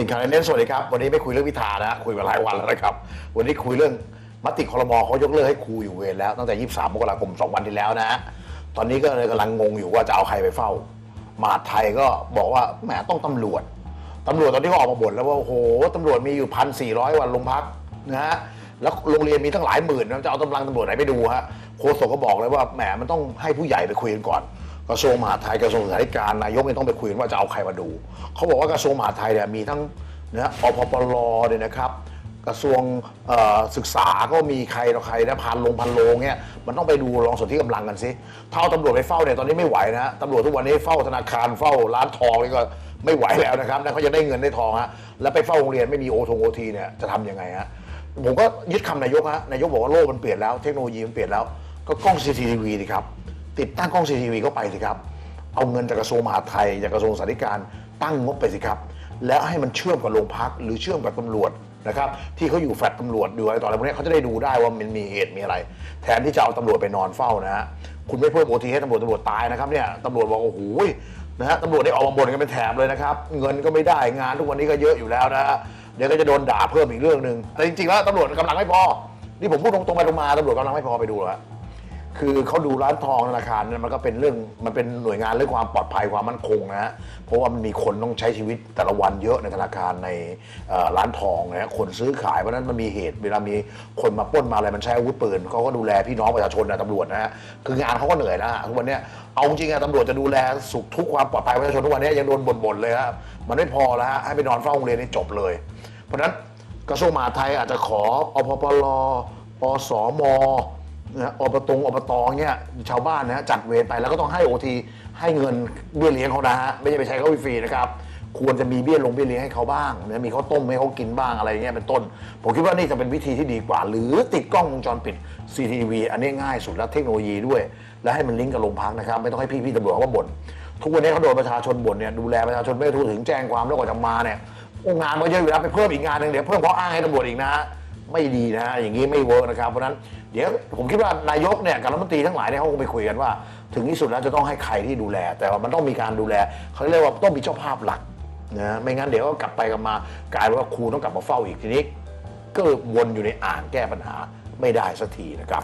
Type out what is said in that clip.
ติดข่าวเน้นสวัสดีครับ วันนี้ไม่คุยเรื่องพิธานะคุยมาหลายวันแล้วนะครับ วันนี้คุยเรื่องมติคอรมอเขายกเลิกให้ครูอยู่เวรแล้วตั้งแต่ 23 มกราคม 2 วันที่แล้วนะ ตอนนี้ก็เลยกำลังงงอยู่ว่าจะเอาใครไปเฝ้า มหาดไทยก็บอกว่าแหมต้องตำรวจตำรวจตอนนี้ก็ออกมาบ่นแล้วว่าโอ้โหตำรวจมีอยู่พันสี่ร้อยวันโรงพักนะฮะแล้วโรงเรียนมีตั้งหลายหมื่นจะเอากำลังตำรวจไหนไปดูฮะโฆษกก็บอกเลยว่าแหมมันต้องให้ผู้ใหญ่ไปคุยกันก่อน กระทรวงมหาดไทยกระทรวงศึกษาธิการนายกเนี่ยต้องไปคุยว่าจะเอาใครมาดู เขาบอกว่ากระทรวงมหาดไทยเนี่ยมีทั้งนะอพปลเนี่ยนะครับกระทรวงศึกษาก็มีใครต่อใครนะพันลงพันโลงเนี่ยมันต้องไปดูรองส่วนที่กำลังกันสิถ้าเอาตำรวจไปเฝ้าเนี่ยตอนนี้ไม่ไหวนะตำรวจทุกวันนี้เฝ้าธนาคารเฝ้าร้านทองนี่ก็ไม่ไหวแล้วนะครับนะเขาจะได้เงินได้ทองฮะแล้วไปเฝ้าโรงเรียนไม่มีโอทงโอทีเนี่ยจะทำยังไงฮะผมก็ยึดคำนายกฮะนายกบอกว่าโลกมันเปลี่ยนแล้วเทคโนโลยีมันเปลี่ยนแล้วก็กล้อง CCTV ดิครับ ติดตั้งกล้อง CCTV เข้าไปสิครับ เอาเงินจากกระทรวงมหาดไทย จากกระทรวงสาธารณการตั้งงบไปสิครับ แล้วให้มันเชื่อมกับโรงพักหรือเชื่อมกับตำรวจนะครับที่เขาอยู่แฟลตตำรวจดูอะไรต่ออะไรพวกนี้เขาจะได้ดูได้ว่ามันมีเหตุมีอะไร แทนที่จะเอาตำรวจไปนอนเฝ้านะฮะคุณไม่เพิ่มโอทีให้ตำรวจตำรวจตายนะครับเนี่ยตำรวจบอกโอ้โหนะฮะตำรวจได้ออกมาบ่นกันเป็นแถบเลยนะครับ เงินก็ไม่ได้งานทุกวันนี้ก็เยอะอยู่แล้วนะฮะเดี๋ยวก็จะโดนด่าเพิ่มอีกเรื่องหนึ่งแต่จริงๆแล้วตำรวจกำลังไม่พอนี่ผมพูดตรงๆไปตรงมาตำรวจกำลังไม่พอไปดูแล้ว คือเขาดูร้านทองธนาคารเนี่ยมันก็เป็นเรื่องมันเป็นหน่วยงานเรื่องความปลอดภัยความมั่นคงนะฮะเพราะว่ามันมีคนต้องใช้ชีวิตแต่ละวันเยอะในธนาคารในเอ่อร้านทองนะฮะคนซื้อขายเพราะฉะนั้นมันมีเหตุเวลามีคนมาปล้นมาอะไรมันใช้อาวุธปืนเขาก็ดูแลพี่น้องประชาชนนะตำรวจนะฮะคืองานเขาก็เหนื่อยนะฮะทุกวันเนี้ยเอาจริงๆอะตำรวจจะดูแลสุขทุกความปลอดภัยประชาชนทุกวันเนี้ยยังโดนบ่นๆเลยครับมันไม่พอแล้วฮะให้ไปนอนเฝ้าโรงเรียนนี่จบเลย เพราะฉะนั้นกระทรวงมหาดไทยอาจจะขออพปลอสม นะอบตงอบตเนี่ยชาวบ้านนะฮะจัดเวรไปแล้วก็ต้องให้โอทีให้เงินเบี้ยเลี้ยงเขานะฮะไม่ใช่ไปใช้เขาฟรีๆนะครับ ควรจะมีเบี้ยลงเบี้ยเลี้ยงให้เขาบ้างนะมีข้าวต้มให้เขากินบ้างอะไรเงี้ยเป็นต้น ผมคิดว่านี่จะเป็นวิธีที่ดีกว่า หรือติดกล้องวงจรปิด CCTV อันนี้ง่ายสุดแล้วเทคโนโลยีด้วย และให้มันลิงก์กับโรงพักนะครับ ไม่ต้องให้พี่พี่ตำรวจเขาบ่นทุกวันนี้เขาโดนประชาชนบ่นเนี่ยดูแลประชาชนไม่ทั่วถึงแจ้งความแล้วกว่าจะมาเนี่ยงานมันเยอะอยู่แล้วไปเพิ่มอีกงานหนึ่งเดี๋ยวเพิ่มข้ออ้างให้ตำรวจอีกนะฮะ ไม่ดีนะอย่างนี้ไม่เวิร์กนะครับเพราะฉะนั้นเดี๋ยวผมคิดว่านายกเนี่ยกับรัฐมนตรีทั้งหลายเนี่ยเขาคงไปคุยกันว่า ถึงที่สุดแล้วจะต้องให้ใครที่ดูแล แต่ว่ามันต้องมีการดูแลเขาเรียกว่าต้องมีเจ้าภาพหลักนะไม่งั้นเดี๋ยวก็กลับไปกลับมากลายเป็นว่าครูต้องกลับมาเฝ้าอีกทีนี้ ก็วนอยู่ในอ่างแก้ปัญหาไม่ได้สักทีนะครับ